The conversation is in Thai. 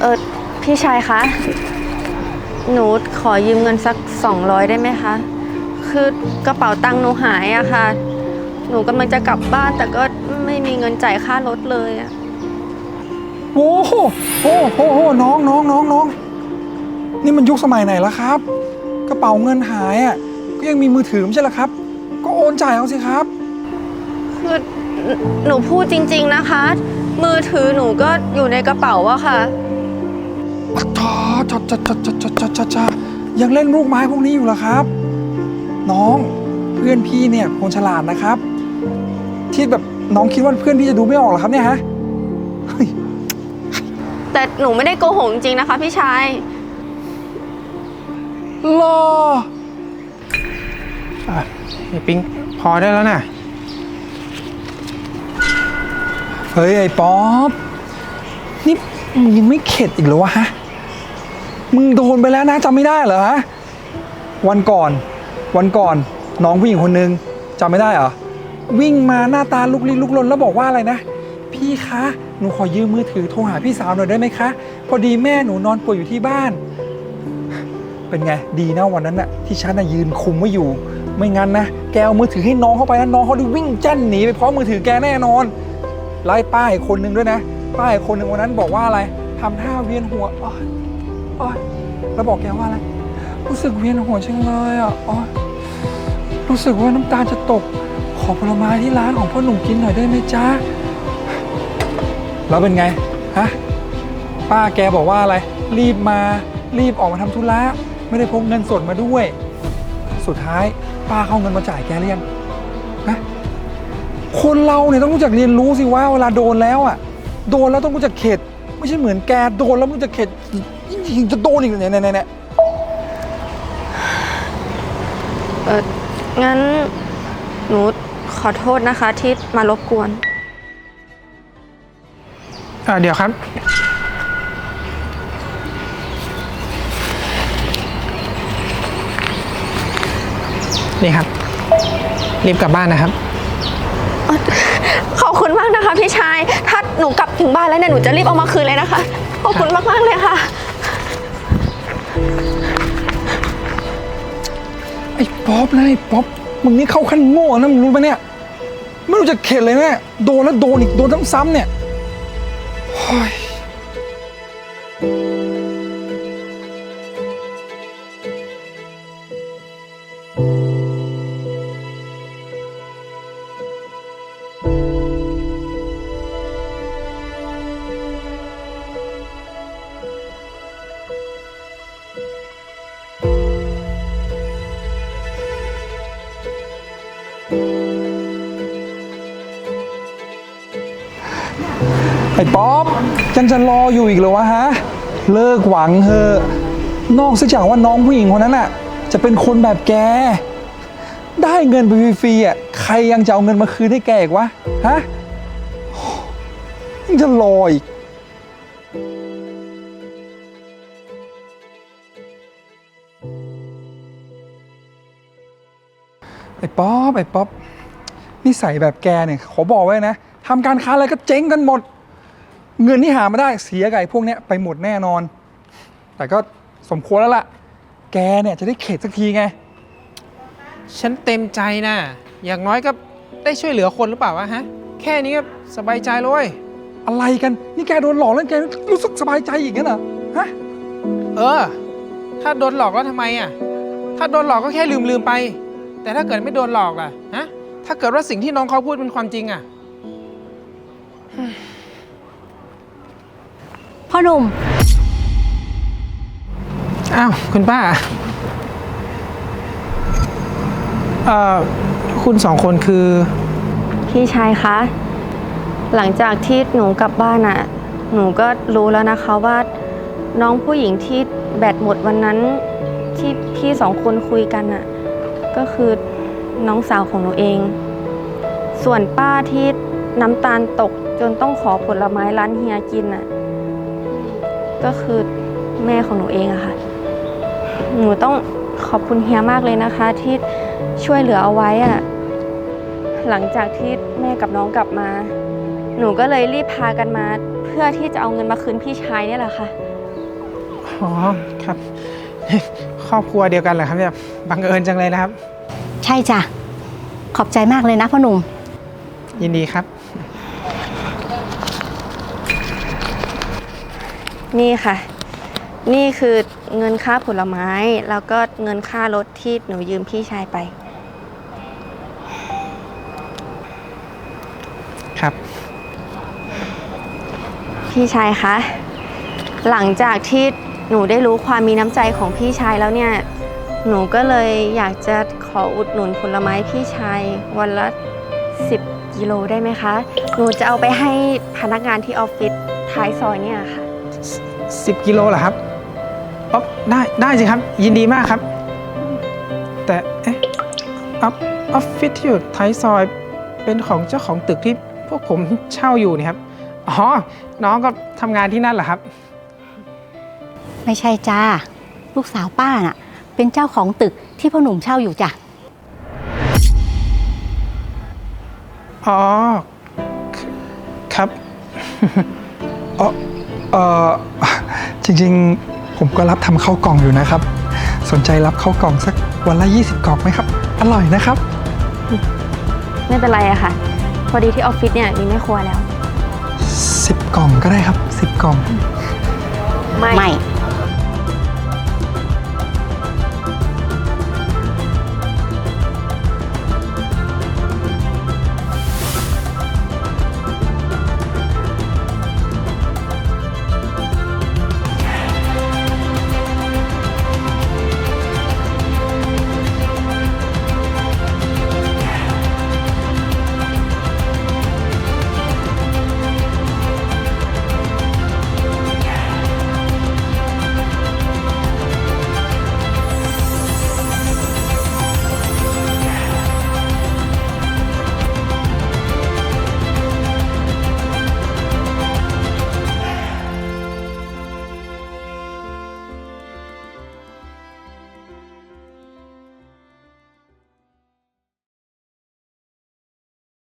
เออพี่ชายคะ หนูขอยืมเงินสัก 200 ได้ไหมคะ คือกระเป๋าตังค์หนูหายอะค่ะ หนูกำลังจะกลับบ้านแต่ก็ไม่มีเงินจ่ายค่ารถเลยอะโอ้โหโอ้โหโอ้โหน้องน้องน้องน้อง นี่มันยุคสมัยไหนแล้วครับ กระเป๋าเงินหายอะ ก็ยังมีมือถือไม่ใช่เหรอครับ ก็โอนจ่ายเอาสิครับ คือหนูพูดจริง ๆนะคะ มือถือหนูก็อยู่ในกระเป๋าอะค่ะ อะทอจอดจอดจอดจอดจอดจอดจอดจอดยังเล่นลูกไม้พวกนี้อยู่เหรอครับ น้องเพื่อนพี่เนี่ยคนฉลาดนะครับ ที่แบบน้องคิดว่าเพื่อนพี่จะดูไม่ออกเหรอครับเนี่ยฮะเฮ้ยแต่หนูไม่ได้โกหกจริงนะคะ พี่ชาย รออะไอ้ปิงพอได้แล้วนะเฮ้ยไอ้ป๊อปนี่ มึงยังไม่เข็ดอีกเหรอวะฮะ มึงโดนไปแล้วนะจำไม่ได้เหรอฮะ วันก่อน วันก่อนน้องผู้หญิงคนนึงจำไม่ได้เหรอ วิ่งมาหน้าตาลุกลี้ลุกลนแล้วบอกว่าอะไรนะ พี่คะ หนูขอยืมมือถือโทรหาพี่สาวหน่อยได้ไหมคะ พอดีแม่หนูนอนป่วยอยู่ที่บ้าน เป็นไง ดีนะวันนั้นน่ะที่ฉันน่ะยืนคุมไว้อยู่ ไม่งั้นนะ แกเอามือถือให้น้องเข้าไปนะน้องเขาได้วิ่งแจ้นหนีไปพร้อมมือถือแกแน่นอน ไล่ป้าอีกคนนึงด้วยนะ ป้าอีกคนหนึ่งวันนั้นบอกว่าอะไรทำท่าเวียนหัวอ้อยอ้อยแล้วบอกแกว่าอะไร รู้สึกเวียนหัวจังเลยอะอ้อยรู้สึกว่าน้ำตาจะตก ขอผลไม้ที่ร้านของพ่อหนุ่มกินหน่อยได้ไหมจ๊ะ แล้วเป็นไง ฮะ ป้าแกบอกว่าอะไร รีบมารีบออกมาทำธุระ ไม่ได้พกเงินสดมาด้วย สุดท้าย ป้าเข้าเงินมาจ่ายแกหรือยังฮะคนเราเนี่ยต้องรู้จักเรียนรู้สิว่าเวลาโดนแล้วอะ โดนแล้วต้องรู้จักเข็ด ไม่ใช่เหมือนแกโดนแล้วมึงจะเข็ดยิ่งจะโดนอีกเนี่ยเนี่ยเนี่ยเนี่ยเอองั้นหนูขอโทษนะคะที่มารบกวน อะเดี๋ยวครับ นี่ครับ รีบกลับบ้านนะครับ ขอบคุณมากนะคะพี่ชาย ถ้าหนูกลับถึงบ้านแล้วเนี่ยหนูจะรีบเอามาคืนเลยนะคะ ขอบคุณมากๆเลยค่ะ ไอ้ป๊อปนะไอ้ป๊อปมึงนี่เข้าขั้นโง่นะมึงรู้ไหมเนี่ย ไม่รู้จะเข็ดเลยแม่โดนแล้วโดนอีกโดนซ้ำๆเนี่ยโอ้ย ไอ้ป๊อปยังจะรออยู่อีกเหรอวะฮะ เลิกหวังเถอะนอกจากว่าน้องผู้หญิงคนนั้นอะ จะเป็นคนแบบแก ได้เงินไปฟรีๆอะใครยังจะเอาเงินมาคืนให้แกอีกวะฮะยังจะรออีกไอ้ป๊อปไอ้ป๊อปนิสัยแบบแกเนี่ยขอบอกไว้นะทำการค้าอะไรก็เจ๊งกันหมด เงินที่หามาได้เสียกับไอ้พวกเนี้ยไปหมดแน่นอน แต่ก็สมควรแล้วล่ะ แกเนี่ยจะได้เข็ดสักทีไง ฉันเต็มใจนะ อย่างน้อยก็ได้ช่วยเหลือคนหรือเปล่าวะฮะ แค่นี้ก็สบายใจเลย อะไรกัน นี่แกโดนหลอกแล้วแกรู้สึกสบายใจอีกงั้นเหรอฮะ เออ ถ้าโดนหลอกแล้วทำไมอะ ถ้าโดนหลอกก็แค่ลืมลืมๆไป แต่ถ้าเกิดไม่โดนหลอกล่ะ ฮะ ถ้าเกิดว่าสิ่งที่น้องเขาพูดเป็นความจริงอะพ่ อหนุ่ม อ้าวคุณป้า เอ่อ คุณสองคนคือ พี่ชายคะ หลังจากที่หนูกลับบ้านอะหนูก็รู้แล้วนะคะว่าน้องผู้หญิงที่แบตหมดวันนั้นที่พี่สองคนคุยกันอะก็คือน้องสาวของหนูเอง ส่วนป้าที่น้ำตาลตกจนต้องขอผลไม้ร้านเฮียกินอะ ก็คือแม่ของหนูเองอะค่ะ หนูต้องขอบคุณเฮียมากเลยนะคะ ที่ช่วยเหลือเอาไว้อะหลังจากที่แม่กับน้องกลับมา หนูก็เลยรีบพากันมาเพื่อพื่อที่จะเอาเงินมาคืนพี่ชายเนี่ยแหละค่ะ อ๋อครับ ครอบครัวเดียวกันเหรอครับเนี่ยบังเอิญจังเลยนะครับ ใช่จ้ะ ขอบใจมากเลยนะพ่อหนุ่ม ยินดีครับ นี่ค่ะ นี่คือเงินค่าผลไม้ แล้วก็เงินค่ารถที่หนูยืมพี่ชายไป ครับ พี่ชายคะ หลังจากที่หนูได้รู้ความมีน้ำใจของพี่ชายแล้วเนี่ย หนูก็เลยอยากจะขออุดหนุนผลไม้พี่ชายวันละ 10 กิโลได้ไหมคะ หนูจะเอาไปให้พนักงานที่ออฟฟิศท้ายซอยเนี่ยค่ะ 10กิโลเหรอครับอ๋อได้ได้สิครับ ยินดีมากครับ แต่เอ๊ะออฟออฟฟิศที่อยู่ท้ายซอยเป็นของเจ้าของตึกที่พวกผมเช่าอยู่นี่ครับอ๋อน้องก็ทำงานที่นั่นเหรอครับ ไม่ใช่จ้า ลูกสาวป้าน่ะ เป็นเจ้าของตึกที่พ่อหนุ่มเช่าอยู่จ้ะ อ๋อ ครับเออ เออจริงๆ ผมก็รับทำข้าวกล่องอยู่นะครับ สนใจรับข้าวกล่องสักวันละ 20 กล่องไหมครับ อร่อยนะครับ ไม่เป็นไรอะค่ะ พอดีที่ออฟฟิศเนี่ยมีแม่ครัวแล้ว 10 กล่องก็ได้ครับ 10 กล่อง ไม่ไม่